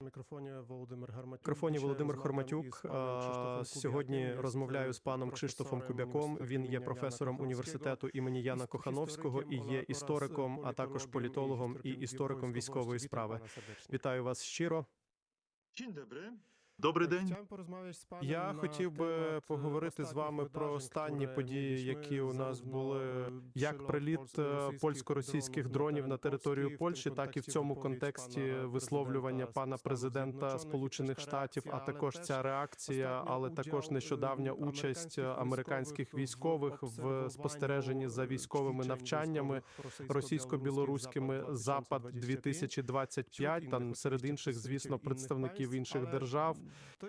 Мікрофоні Володимир Гарматюк. мікрофоні Володимир Хорматюк. Сьогодні розмовляю з паном Кшиштофом Кубяком. Він є професором університету імені Яна Кохановського і є істориком, а також політологом і істориком військової справи. Вітаю вас щиро. День dobry. Добрий день. Porozmawiać z Я хотів би поговорити з вами про останні події, які у нас були, e, як приліт е, польсько-російських дронів на територію Польщі, так і в цьому контексті висловлювання пана президента Сполучених Штатів, а також ця реакція, але також нещодавня е, участь американських військових в спостереженні за е, військовими навчаннями російсько-білоруськими Запад 2025, там серед інших, звісно, представників інших держав.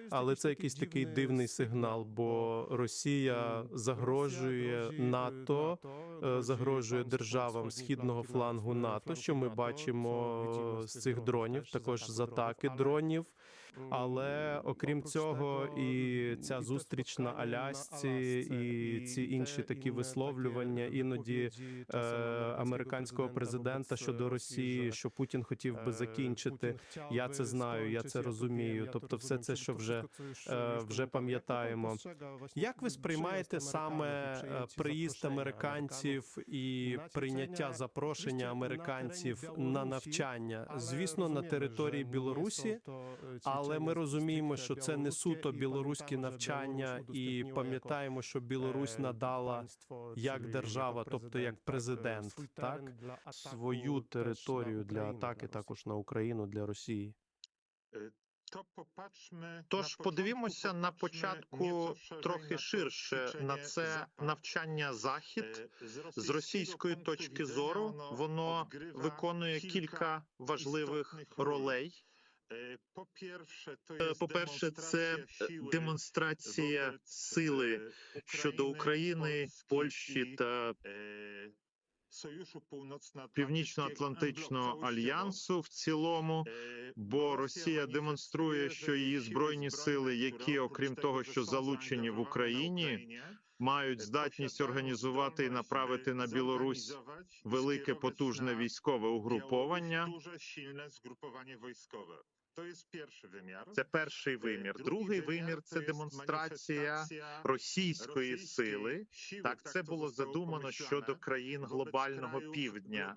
Але це якийсь такий дивний сигнал, бо Росія загрожує НАТО, е, загрожує державам східного флангу НАТО, що ми бачимо з цих дронів, також з атаки дронів. Але окрім цього, і ця зустріч на Алясці, і ці інші такі висловлювання іноді е, американського президента щодо Росії, що Путін хотів би закінчити. Я це знаю, я це розумію. Тобто, все це, що вже е, вже пам'ятаємо. Як ви сприймаєте саме е, приїзд американців і прийняття запрошення американців на навчання? Звісно, на території Білорусі, але ми розуміємо, що це не суто білоруські навчання, і пам'ятаємо, що Білорусь надала як держава, тобто як президент, так свою територію для атаки також на Україну для Росії. To Тож подивімося на початку трохи ширше на це навчання захід. З російської точки зору воно виконує кілька важливих ролей. Ролей. E, Po-pierwsze, to Е, jest По-перше, це е, демонстрація сили e, щодо України, Польщі та Північно-Атлантичного альянсу в цілому. Е, Бо Росія демонструє, що її збройні сили, які, окрім того, що залучені в Україні, мають здатність організувати і направити на Білорусь велике потужне військове угруповання. Це перший вимір. Другий вимір це демонстрація російської сили. Так це було задумано щодо країн глобального півдня.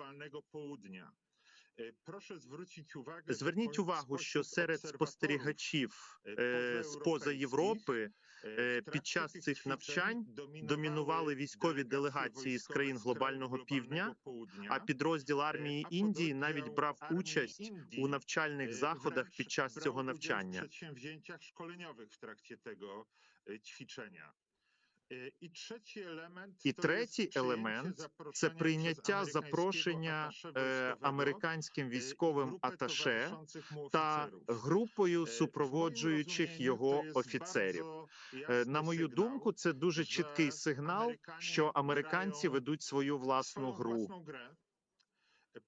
Зверніть увагу, що серед спостерігачів е, з поза Європи е, під час цих навчань домінували військові делегації з країн глобального півдня, а підрозділ армії Індії навіть брав участь у навчальних заходах під час цього навчання. І третій елемент, І третій елемент це прийняття запрошення е, американським військовим e, аташе та групою Е, супроводжуючих його офіцерів. Е, На мою думку, це дуже чіткий сигнал, що американці ведуть свою власну гру. Е,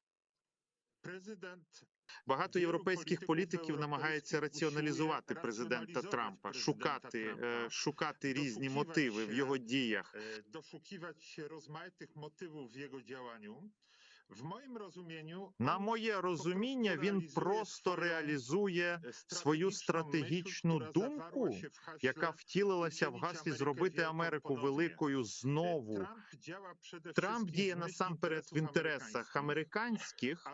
Президент Багато європейських політиків намагаються раціоналізувати президента Трампа, шукати, е, шукати різні мотиви в його діях. дошукувати розмаїтих мотивів в його w W moim rozumieniu На моє розуміння, він просто реалізує свою стратегічну думку, яка втілилася в гаслі зробити Америку великою Е, знову. Трамп діє Трамп діє в насамперед в інтересах американських,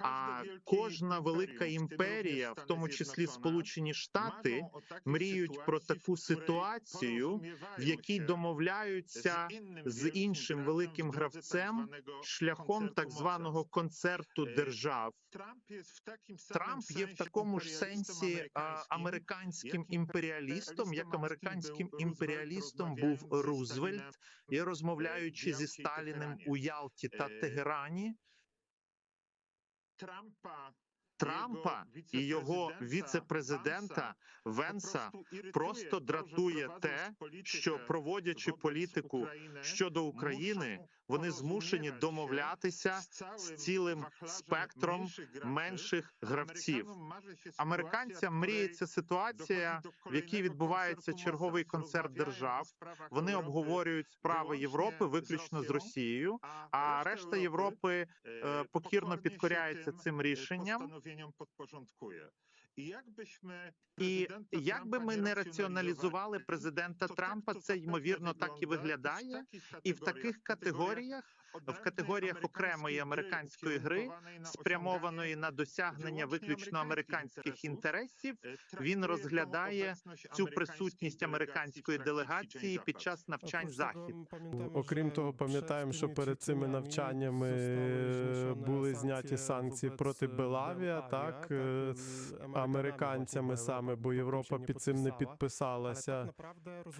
а кожна велика в імперія, в тому числі Сполучені Штати, мріють про таку ситуацію, в якій домовляються з іншим великим гравцем шляхом так званого концерту Е, держав. Трамп є в такому ж сенсі американським, імперіалістом, як американським імперіалістом був Рузвельт, і розмовляючи зі Сталіним у Ялті та Е, Тегерані. Трампа Трампа і його віце-президента Венса просто дратує те, що проводячи політику щодо України, вони змушені домовлятися з цілим спектром менших гравців. Американцям мріється ситуація, в якій відбувається черговий концерт держав. Вони обговорюють справи Європи виключно з Росією, а решта Європи е, покірно підкоряється цим рішенням. Postanowieniom podporządkuje. І І якби як би ми не раціоналізували президента Трампа, це ймовірно так і виглядає. І в таких категоріях, в категоріях окремої американської гри, спрямованої на досягнення виключно американських інтересів, він розглядає цю присутність американської делегації під час навчань захід. Окрім того, пам'ятаємо, що перед цими навчаннями були зняті санкції проти Белавія, так, tak, е, американцями саме, бо Європа під цим не підписалася.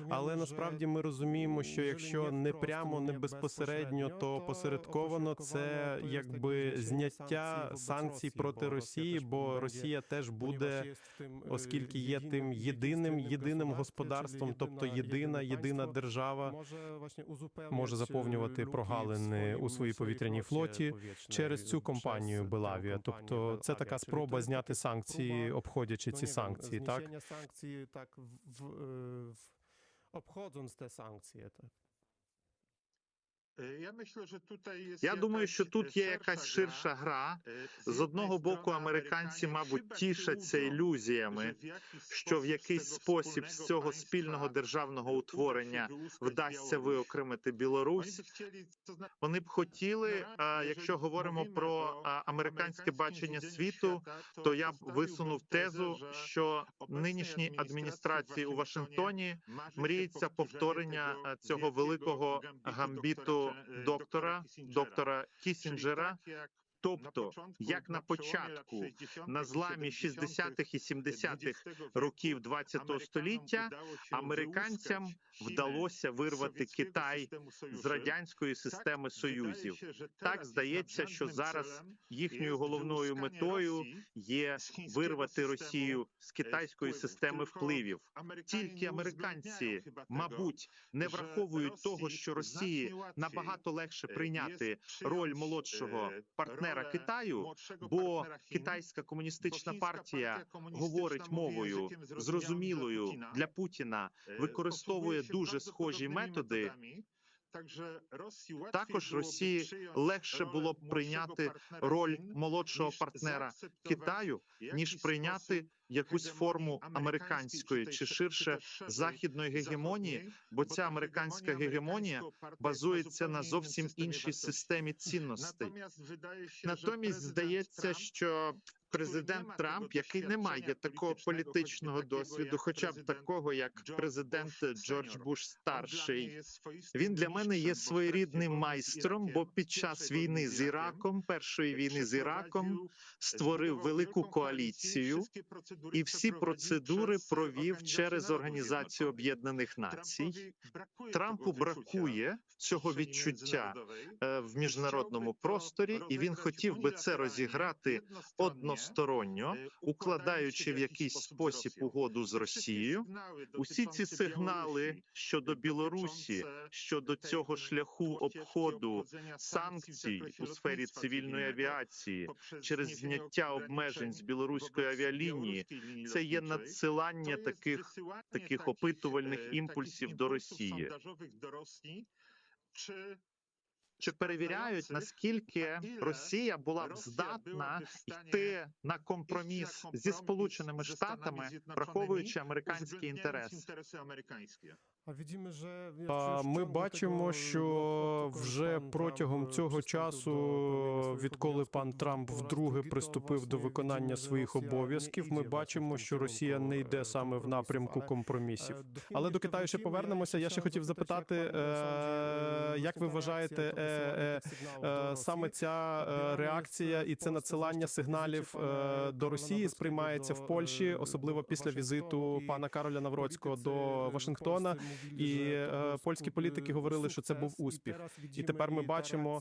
Але, так насправді ми розуміємо, що якщо не прямо, не безпосередньо, то це опосередковано, jest якби зняття санкцій проти Росії, бо Росія теж буде. y, Оскільки є тим єдиним єдиним господарством, тобто єдина- єдина держава може, е, заповнювати прогалини у своїй повітряній флоті через цю компанію Белавія. Тобто це така спроба зняти санкції, обходячи ці санкції, так? sankcji, tak w, w, y, te sankcje. Tak. Я myślę, що тут Я думаю, що тут є якась ширша гра. З одного боку, американці, мабуть, тішаться ілюзіями, що в якийсь спосіб з цього спільного державного утворення вдасться виокремити Білорусь. Вони б хотіли, якщо говоримо про американське бачення світу, то я б висунув тезу, що нинішній адміністрації у Вашингтоні мріється повторення цього великого гамбіту доктора, доктора Кісінджера. Тобто, як на початку, на зламі 60-х і 70-х років 20-го століття, американцям вдалося вирвати Китай з радянської системи союзів. Так здається, що зараз їхньою головною метою є вирвати Росію з китайської системи впливів. Тільки американці, мабуть, не враховують того, що Росії набагато легше прийняти роль молодшого партнера Китаю, бо китайська комуністична партія говорить мовою зрозумілою для Путіна, використовує дуже схожі методи. Також Росії легше було б прийняти роль молодшого партнера Китаю, ніж прийняти якусь форму американської чи ширше західної гегемонії, бо ця американська гегемонія базується на зовсім іншій системі цінностей. Натомість здається, що президент Трамп, який не має такого політичного досвіду, хоча б такого, як президент Джордж Буш старший, він для мене є своєрідним майстром, бо під час війни з Іраком, першої війни з Іраком, створив велику коаліцію і всі процедури провів через Організацію Об'єднаних Націй. Трампу бракує цього відчуття е, в міжнародному просторі, і він хотів би це розіграти односторонньо, укладаючи в якийсь спосіб угоду з Росією. Усі ці сигнали щодо Білорусі, щодо цього шляху обходу санкцій у сфері цивільної авіації через зняття обмежень з білоруської авіалінії, це є надсилання таких таких опитувальних імпульсів до Росії. Чи перевіряють наскільки Росія була б здатна йти на компроміс зі Сполученими Штатами, враховуючи американські інтереси? А ми бачимо, що вже протягом цього часу, відколи пан Трамп вдруге приступив до виконання своїх обов'язків, ми бачимо, що Росія не йде саме в напрямку компромісів. Але до Китаю ще повернемося. Я ще хотів запитати, е, як ви вважаєте, е, е, е, саме ця е, реакція і це надсилання сигналів е, до Росії сприймається в Польщі, особливо після візиту пана Кароля Навроцького до Вашингтона. І е, польські політики говорили, що це був успіх. І тепер ми бачимо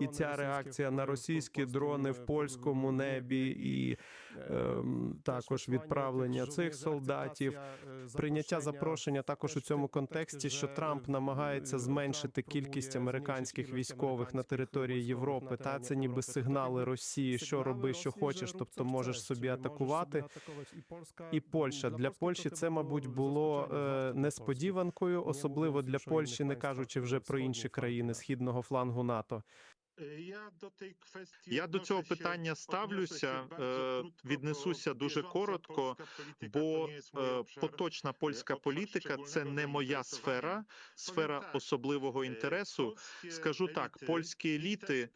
і ця реакція на російські дрони в польському небі, і також відправлення цих солдатів. Прийняття запрошення також у цьому контексті, що Трамп намагається зменшити кількість американських військових на території Європи. Та це ніби сигнали Росії, що роби, що хочеш, тобто можеш собі атакувати. І Польща для Польщі це, мабуть, було е, несподіванкою, особливо для Польщі, не кажучи вже про інші країни східного флангу НАТО. Я до tej kwestii Я до цього питання ставлюся, е, віднесуся дуже коротко, бо е, поточна польська політика це не моя сфера, сфера особливого Е, інтересу. Скажу так, польські еліти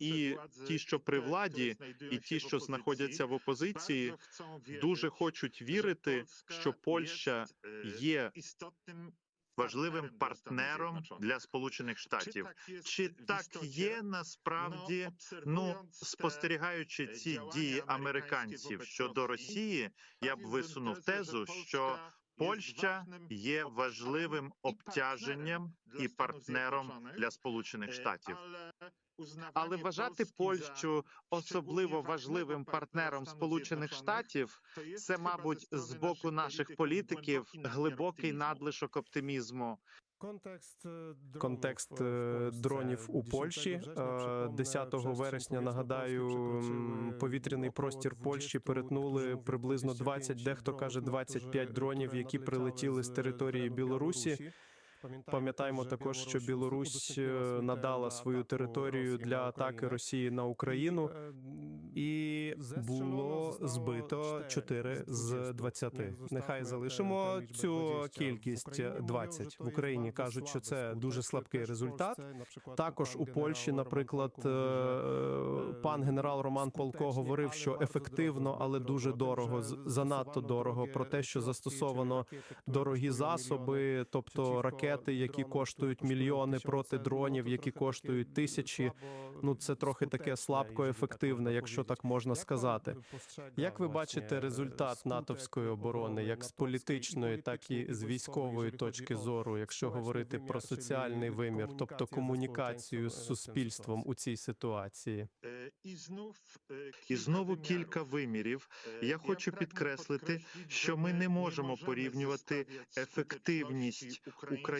і ті, що при владі, і ті, що знаходяться в опозиції, дуже хочуть вірити, що Польща е, є важливим партнером для Stanów партнером для Сполучених Штатів. Чи так є насправді? Ну, Ну, спостерігаючи е, ці дії американців щодо Росії, я б висунув тезу, що Польща є важливим обтяженням і партнером для Сполучених е, Штатів. Але вважати Польщу особливо важливим партнером Сполучених Штатів, це, мабуть, з боку наших політиків глибокий надлишок оптимізму. Контекст, е, дронів, Контекст е, е, дронів у Польщі września, Е, przypomnę, 10 вересня. Нагадаю, повітряний простір Польщі перетнули приблизно 25 20, дехто каже dronów, 25 дронів, які прилетіли з території Білорусі. Пам'ятаємо також, що Білорусь е, надала свою територію для атаки Росії на Україну, і було збито 4 з 20. Нехай залишимо цю кількість 20. В Україні кажуть, що це дуже слабкий результат. Також у Польщі, наприклад, е, пан генерал Роман Полко говорив, що ефективно, але дуже дорого, занадто дорого, про те, що застосовано дорогі засоби, тобто ракети, які коштують мільйони проти дронів, які коштують тисячі. Ну це трохи таке слабко ефективне, якщо так можна сказати. Як ви бачите результат натовської оборони, як з політичної, так і з військової точки зору, якщо говорити про соціальний вимір, тобто комунікацію з суспільством у цій ситуації? Е, І знов, е, І знову кілька вимірів. Е, Я хочу підкреслити, що ми не можемо порівнювати ефективність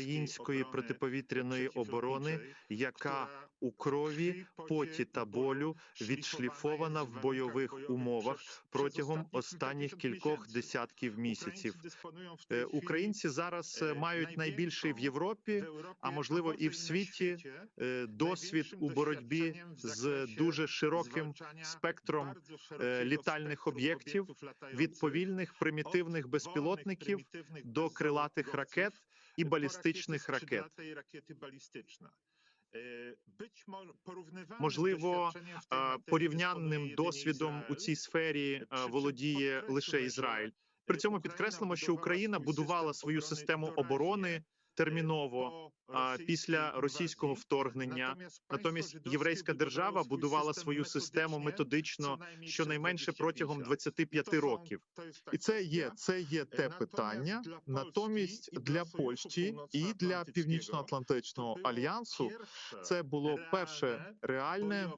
української протиповітряної оборони, яка у крові, поті та болю відшліфована в бойових умовах протягом останніх кількох десятків місяців. Е, Українці зараз е, мають найбільший в Європі, а можливо і в світі, е, досвід у боротьбі з дуже широким спектром е, літальних об'єктів від повільних примітивних безпілотників до крилатих ракет і балістичних ракет. Можливо, Порівнянним досвідом у цій сфері володіє лише Ізраїль. При цьому підкреслимо, що Україна будувала свою систему оборони терміново після російського вторгнення. Натомість єврейська держава будувала свою систему методично щонайменше протягом 25 років. І це є це є те питання. Натомість для Польщі і для Північно-Атлантичного альянсу це було перше реальне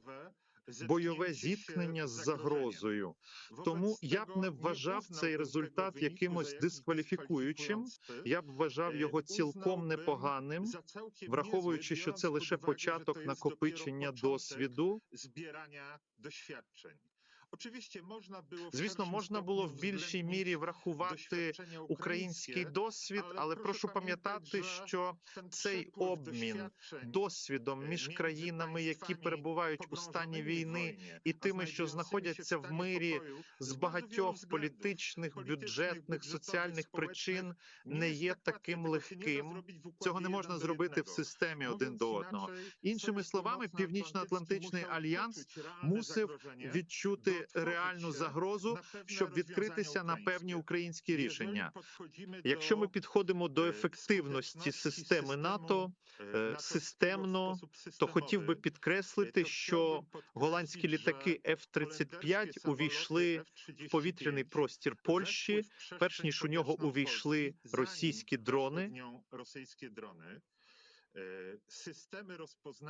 Бойове зіткнення з загрозою. Тому я б не вважав цей результат якимось дискваліфікуючим. Я б вважав його цілком непоганим, враховуючи, що це лише початок накопичення досвіду. збирання досвідчень. Звісно, можна було в більшій мірі врахувати український досвід, але прошу пам'ятати, що цей обмін досвідом між країнами, які перебувають у стані війни, і тими, що знаходяться в мирі, з багатьох політичних, бюджетних, соціальних причин не є таким легким. Цього не можна зробити в системі один до одного. Іншими словами, Північно-Атлантичний альянс мусив відчути реальну загрозу, щоб відкритися на певні українські рішення. Якщо ми підходимо до ефективності системи НАТО е, системно, то хотів би підкреслити, що голландські літаки F-35 увійшли в повітряний простір Польщі, перш ніж у нього увійшли російські дрони. Е,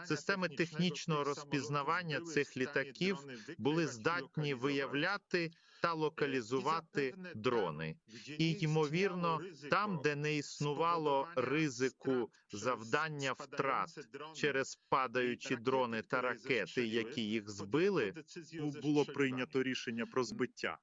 Системи технічного розпізнавання цих літаків були здатні виявляти та локалізувати дрони. І ймовірно, там, де не існувало ризику завдання втрат через падаючі дрони та ракети, які їх збили, було прийнято рішення про збиття.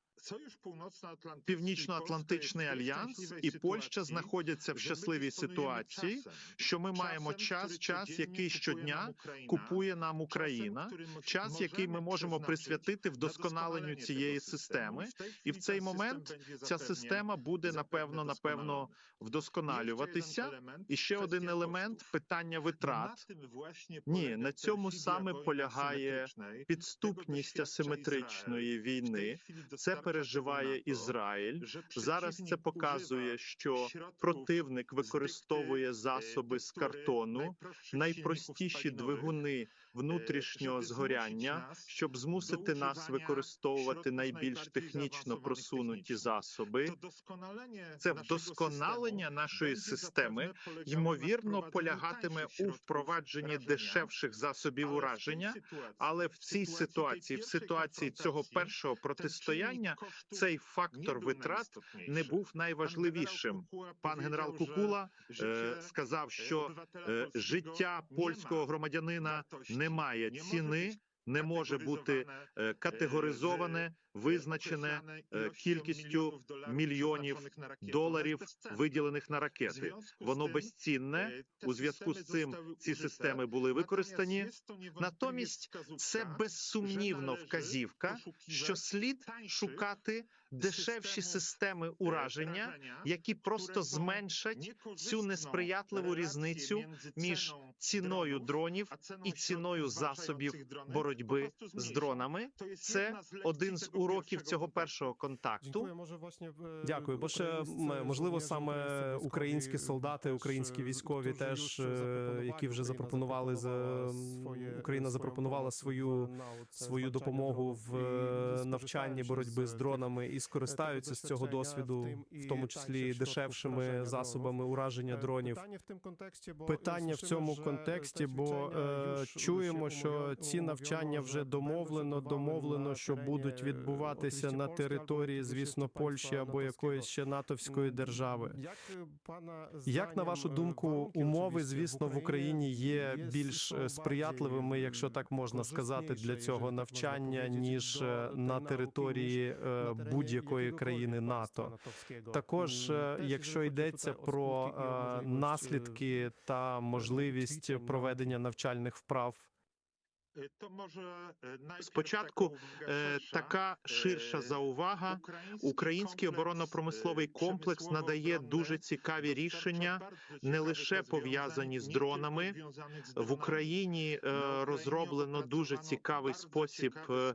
Північно-Атлантичний альянс і Польща знаходяться в щасливій ситуації, що ми маємо час, час, який щодня купує нам Україна, час, який ми можемо присвятити вдосконаленню цієї системи, і в цей момент ця система буде напевно напевно вдосконалюватися. І ще один елемент питання витрат. Ні, на цьому саме полягає Підступність асиметричної війни. Це переживає Ізраїль. Зараз це показує, що противник використовує засоби з картону, найпростіші двигуни внутрішнього згоряння, щоб змусити нас використовувати найбільш технічно просунуті засоби. Це вдосконалення нашої системи, ймовірно, полягатиме у впровадженні дешевших засобів ураження. Але в цій ситуації, в ситуації цього першого протистояння, цей фактор витрат не був найважливішим. Пан генерал Кукула е, сказав, що е, життя польського громадянина не має ціни, не може бути е, категоризоване, визначене е, кількістю мільйонів доларів, виділених на ракети. Воно безцінне. У зв'язку з цим ці системи були використані. Натомість це безсумнівно вказівка, що слід шукати дешевші системи ураження, які просто зменшать цю несприятливу різницю між ціною дронів і ціною засобів боротьби з дронами. Це один з уроків цього першого контакту. Дякую, може, власне, е, Дякую, бо ще можливо саме українські українські солдати, українські е, військові, теж е, які вже запропонували за Україна запропонувала свою свою допомогу в е, навчанні боротьби з дронами і скористаються з цього досвіду, в тому числі дешевшими засобами ураження Е, дронів. Питання в тим контексті, Питання в цьому контексті, бо е, чуємо, що ці навчання вже домовлено, домовлено, що будуть відбуватися oczywiście на території, звісно, Польщі або якоїсь ще натовської держави. Як, е, Як на вашу е, думку, умови, звісно, в Україні є більш е, сприятливими, якщо так можна сказати, для цього навчання, ніж на території будь-якої країни НАТО. Також, якщо йдеться про наслідки та можливість проведення навчальних вправ. Спочатку е, така ширша заувага. Український оборонно-промисловий комплекс надає дуже цікаві рішення, не лише пов'язані з дронами. В Україні е, розроблено дуже цікавий спосіб е,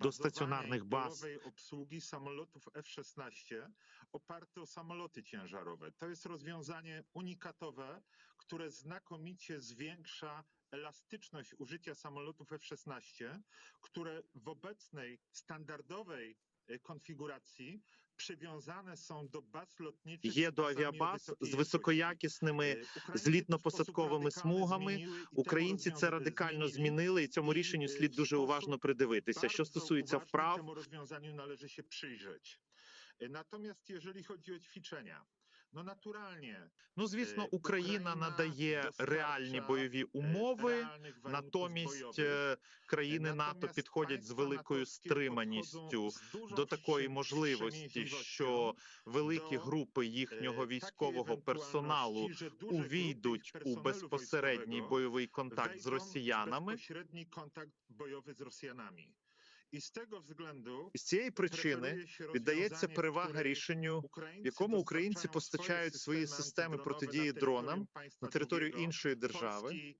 do stacjonarnych baz obsługi samolotów F-16 oparte o samoloty ciężarowe. To jest rozwiązanie unikatowe, które znakomicie zwiększa elastyczność użycia samolotów F-16, które w obecnej standardowej e, konfiguracji przywiązane są do baz lotniczych Є до авіабаз з високоякісними Е, злітно-посадковими смугами. Українці це радикально змінили. і цьому рішенню е, слід дуже уважно придивитися. Що стосується вправ, rozwiązaniu należy się przyjrzeć. E, Natomiast jeżeli chodzi o ćwiczenia, no naturalnie ну звісно, е, Україна надає реальні бойові e, умови. Натомість е, країни НАТО підходять з великою стриманістю з до такої можливості, що великі групи е, їхнього військового персоналу увійдуть у безпосередній бойовий контакт з росіянами. bezpośredni kontakt bojowy z Rosjanami. I z tego względu з цієї причини віддається перевага рішенню, в якому українці постачають свої системи протидії дронам на територію іншої держави,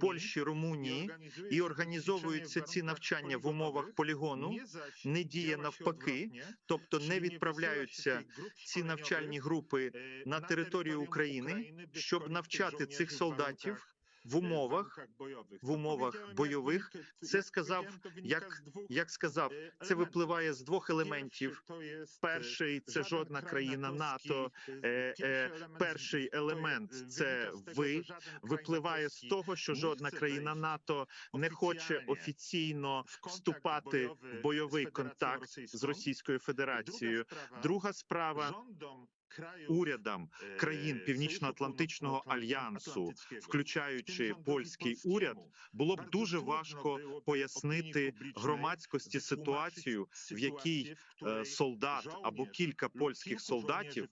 Польщі, Румунії, і і організовуються ці навчання в умовах полігону, не діє навпаки, тобто не відправляються ці навчальні групи е, на територію України, щоб навчати цих солдатів в умовах, в умовах бойових. Це сказав, як, як сказав, е, це випливає з двох елементів. Перший е, Перший це жодна країна НАТО. е, е, перший е, елемент е, це ви, Випливає з того, що жодна країна НАТО не хоче офіційно вступати в бойовий контакт з Російською Федерацією. Друга справа урядам країн Північно-Атлантичного альянсу, включаючи польський уряд, було б дуже важко пояснити громадськості ситуацію, в якій е, солдат або кілька польських солдатів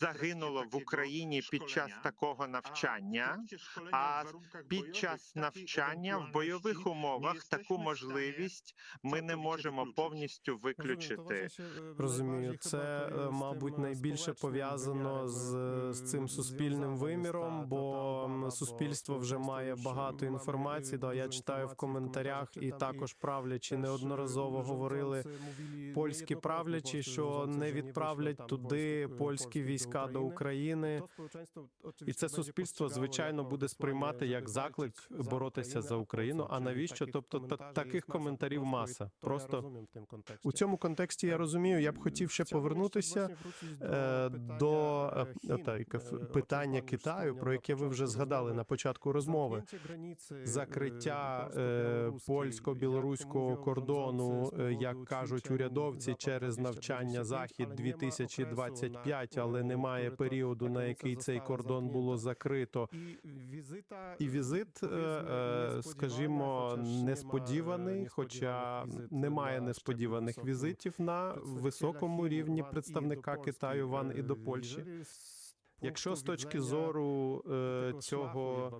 загинуло в Україні під час такого навчання, а під час навчання в бойових умовах таку можливість ми не можемо повністю виключити. Розумію, це е, мабуть найбільше пов'язано з, з цим суспільним виміром, бо суспільство вже має багато інформації. Да, я читаю в коментарях, і також правлячі неодноразово говорили польські правлячі, що не відправлять туди польські війська до України. І це суспільство звичайно буде сприймати як заклик боротися за Україну. А навіщо? Тобто та- таких коментарів маса. Просто у цьому контексті я розумію. Я б хотів ще повернутися е, до е, питання Китаю, про яке ви вже згадали на початку розмови. Закриття е, польсько-білоруського кордону, е, як кажуть урядовці, через навчання захід 2025, але немає періоду, на який цей кордон було закрито. І візит, е, е, скажімо, несподіваний, хоча немає несподіваних візитів на високому рівні представника Китаю Ван і до Польщі. Якщо з точки зору е, цього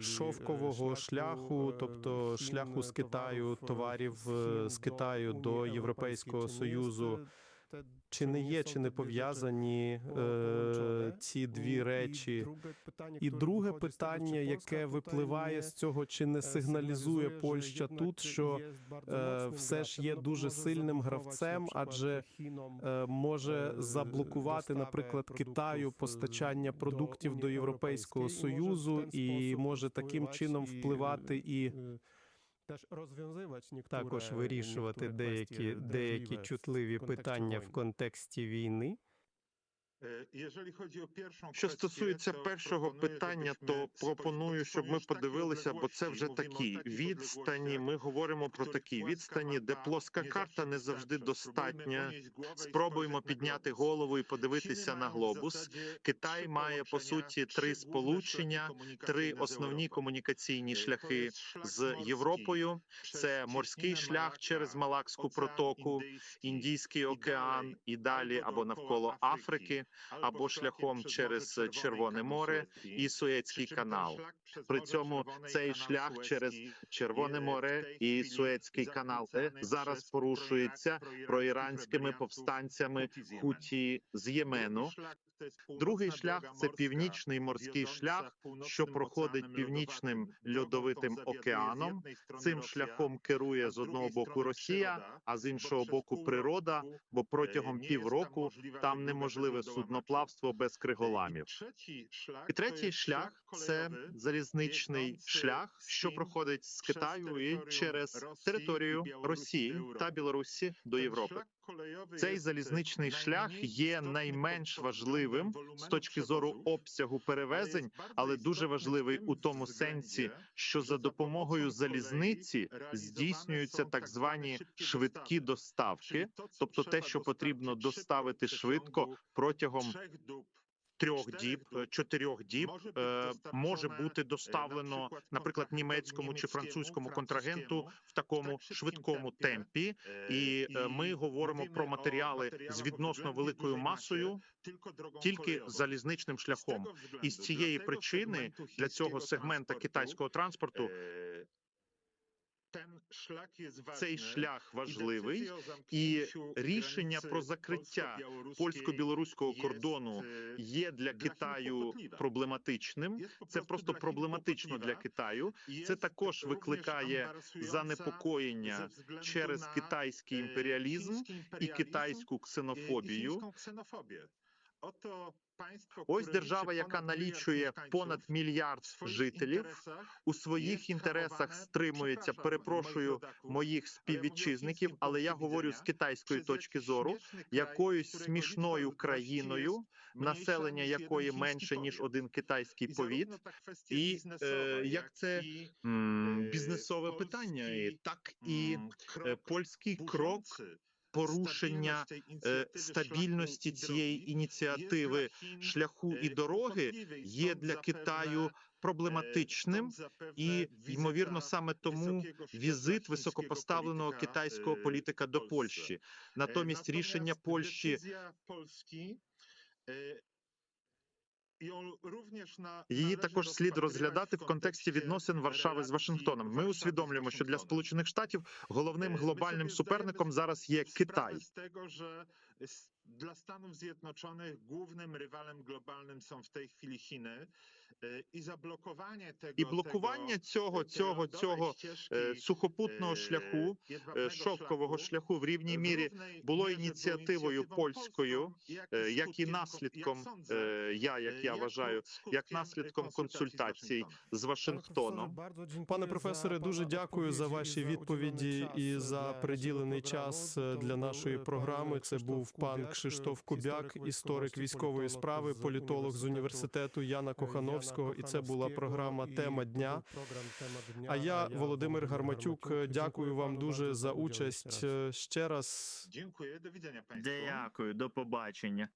шовкового шляху, тобто шляху з Китаю товарів з Китаю до Європейського союзу, чи не є, чи не пов'язані е, ці дві речі? І друге питання, яке випливає з цього, чи не сигналізує Польща тут, що е, все ж є дуже сильним гравцем, адже е, може заблокувати, наприклад, Китаю постачання продуктів до Європейського союзу, і може таким чином впливати і також вирішувати деякі деякі чутливі питання в контексті війни. Що стосується першого питання, то пропоную, щоб ми подивилися, бо це вже такі відстані. Ми говоримо про такі відстані, де плоска карта не завжди достатня. Спробуємо підняти голову і подивитися на глобус. Китай має по суті три сполучення, три основні комунікаційні шляхи з Європою. Це морський шлях через Малакську протоку, Індійський океан і далі або навколо Африки, або шляхом через Червоне море і Суецький канал. При цьому цей шлях через Червоне море і Суецький канал зараз порушується проіранськими повстанцями Хуті з Ємену. Другий шлях це північний морський шлях, що проходить північним льодовитим океаном. Цим шляхом керує з одного боку Росія, а з іншого боку природа. Бо протягом півроку там неможливе судноплавство без криголамів. І третій шлях це залізничний шлях, що проходить з Китаю і через територію Росії та Білорусі до Європи. Цей залізничний шлях є найменш важливим з точки зору обсягу перевезень, але дуже важливий у тому сенсі, що за допомогою залізниці здійснюються так звані швидкі доставки, тобто те, що потрібно доставити швидко протягом трьох діб, е, чотирьох діб е, може бути доставлено, наприклад, німецькому чи французькому контрагенту в такому швидкому темпі, і е, ми говоримо про матеріали з відносно великою масою, тільки залізничним шляхом. І з цієї причини для цього сегмента китайського транспорту цей шлях важливий, і рішення про закриття польсько-білоруського кордону є для Китаю проблематичним. Це просто проблематично для Китаю. Це також викликає занепокоєння через китайський імперіалізм і китайську ксенофобію. Ось держава, яка налічує понад мільярд жителів, у своїх інтересах стримується. Перепрошую моїх співвітчизників, але я говорю з китайської точки зору, якоюсь смішною країною, населення якої менше ніж один китайський повіт, і е, як це м, бізнесове питання, і так і е, польський крок порушення е, стабільності цієї ініціативи шляху і дороги є для Китаю проблематичним, і ймовірно саме тому візит високопоставленого китайського політика до Польщі. Натомість рішення Польщі її також слід розглядати в контексті відносин Варшави з Вашингтоном. Ми усвідомлюємо, що для Сполучених Штатів головним глобальним суперником зараз є Китай. Для Станів З'єдночених головним dla глобальним są w tej chwili Chiny e, i zablokowanie І блокування цього цього цього сухопутного шляху, шовкового шляху в рівній мірі було ініціативою польською, polską, jak i як і наслідком, я як я вважаю, як наслідком консультацій з Вашингтоном. Пане професоре, дуже дякую за ваші відповіді і за приділений час для нашої програми. Це був пан Кшиштоф Кубяк, історик військової справи, політолог з університету Яна Кохановського, і це була програма Тема дня. А я, Володимир Гарматюк, дякую вам дуже за участь. Ще раз дякую до відання, Дякую, до побачення.